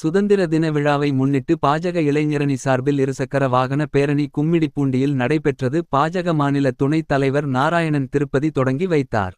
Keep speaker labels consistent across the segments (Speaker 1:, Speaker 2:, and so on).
Speaker 1: சுதந்திர தின விழாவை முன்னிட்டு பாஜக இளைஞரணி சார்பில் இருசக்கர வாகன பேரணி கும்மிடிப்பூண்டியில் நடைபெற்றது பாஜக மாநில துணைத் தலைவர் நாராயணன் திருப்பதி தொடங்கி வைத்தார்.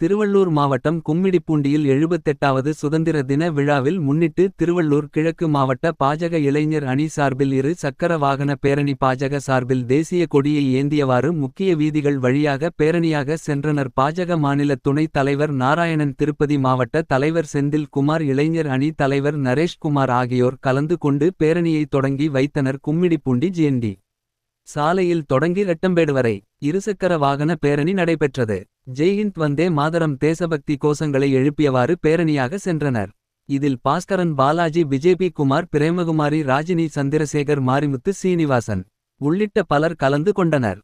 Speaker 1: திருவள்ளூர் மாவட்டம் கும்மிடிப்பூண்டியில் எழுபத்தெட்டாவது சுதந்திர தின விழாவில் முன்னிட்டு திருவள்ளூர் கிழக்கு மாவட்ட பாஜக இளைஞர் அணி சார்பில் இரு சக்கர வாகன பேரணி பாஜக சார்பில் தேசிய கொடியை ஏந்தியவாறு முக்கிய வீதிகள் வழியாக பேரணியாக சென்றனர் பாஜக மாநில துணைத் தலைவர் நாராயணன். திருப்பதி மாவட்ட தலைவர் செந்தில் குமார் இளைஞர் அணி தலைவர் நரேஷ்குமார் ஆகியோர் கலந்து கொண்டு பேரணியை தொடங்கி வைத்தனர் கும்மிடிப்பூண்டி ஜேண்டி சாலையில் தொடங்கி ரெட்டம்பேடு வரை இருசக்கர வாகன பேரணி நடைபெற்றது. ஜெய்ஹிந்த் வந்தே மாதரம் தேசபக்தி கோஷங்களை எழுப்பியவாறு பேரணியாக சென்றனர். இதில் பாஸ்கரன் பாலாஜி பிஜேபி குமார் பிரேமகுமாரி ராஜினி சந்திரசேகர் மாரிமுத்து சீனிவாசன் உள்ளிட்ட பலர் கலந்து கொண்டனர்.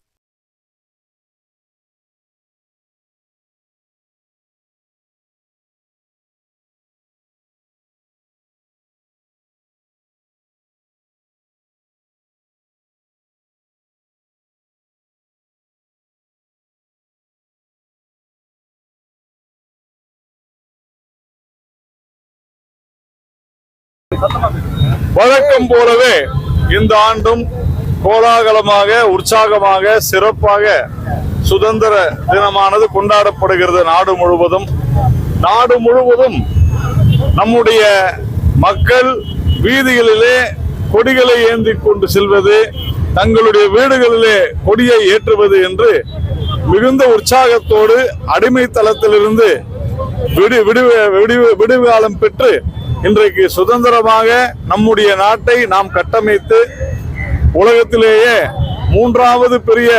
Speaker 2: வழக்கம் போலவே இந்த ஆண்டும் கோலாகலமாக உற்சாகமாக சிறப்பாக சுதந்திர தினமானது கொண்டாடப்படுகிறது நாடு முழுவதும். நாடு முழுவதும் நம்முடைய மக்கள் வீதிகளிலே கொடிகளை ஏந்தி கொண்டு செல்வது தங்களுடைய வீடுகளிலே கொடியை ஏற்றுவது என்று மிகுந்த உற்சாகத்தோடு அடிமை தளத்திலிருந்து விடு விடு விடு விடுகாலம் பெற்று இன்றைக்கு சுதந்திரமாக நம்முடைய நாட்டை நாம் கட்டமைத்து உலகத்திலேயே மூன்றாவது பெரிய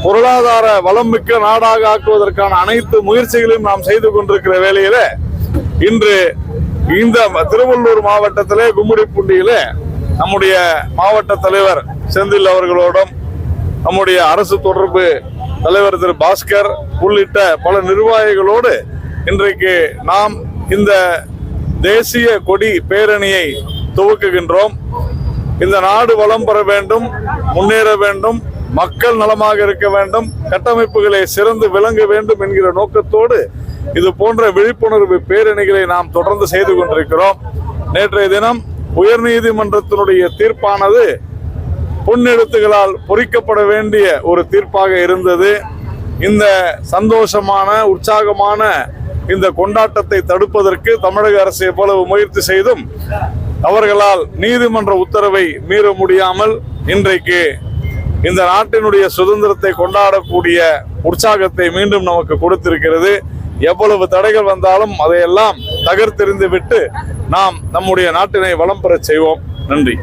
Speaker 2: பொருளாதார வளம் மிக்க நாடாக ஆக்குவதற்கான அனைத்து முயற்சிகளையும் நாம் செய்து கொண்டிருக்கிற வேளையில இன்று இந்த திருவள்ளூர் மாவட்டத்திலே கும்மிடிப்பூண்டியிலே நம்முடைய மாவட்ட தலைவர் செந்தில் அவர்களோடும் நம்முடைய அரசு தொடர்பு தலைவர் திரு பாஸ்கர் உள்ளிட்ட பல நிர்வாகிகளோடு இன்றைக்கு நாம் இந்த தேசிய கொடி பேரணியை துவக்குகின்றோம். இந்த நாடு வளம் பெற வேண்டும் முன்னேற வேண்டும் மக்கள் நலமாக இருக்க வேண்டும் கட்டமைப்புகளை சிறந்து விளங்க வேண்டும் என்கிற நோக்கத்தோடு இது போன்ற விழிப்புணர்வு பேரணிகளை நாம் தொடர்ந்து செய்து கொண்டிருக்கிறோம். நேற்றைய தினம் உயர்நீதிமன்றத்தினுடைய தீர்ப்பானது பொன்னெழுத்துகளால் பொறிக்கப்பட வேண்டிய ஒரு தீர்ப்பாக இருந்தது. இந்த சந்தோஷமான உற்சாகமான இந்த கொண்டாட்டத்தை தடுப்பதற்கு தமிழக அரசு எவ்வளவு முயற்சி செய்தும் அவர்களால் நீதிமன்ற உத்தரவை மீற முடியாமல் இன்றைக்கு இந்த நாட்டினுடைய சுதந்திரத்தை கொண்டாடக்கூடிய உற்சாகத்தை மீண்டும் நமக்கு கொடுத்திருக்கிறது. எவ்வளவு தடைகள் வந்தாலும் அதையெல்லாம் தகர்த்தெறிந்து விட்டு நாம் நம்முடைய நாட்டினை வளம் பெறச் செய்வோம். நன்றி.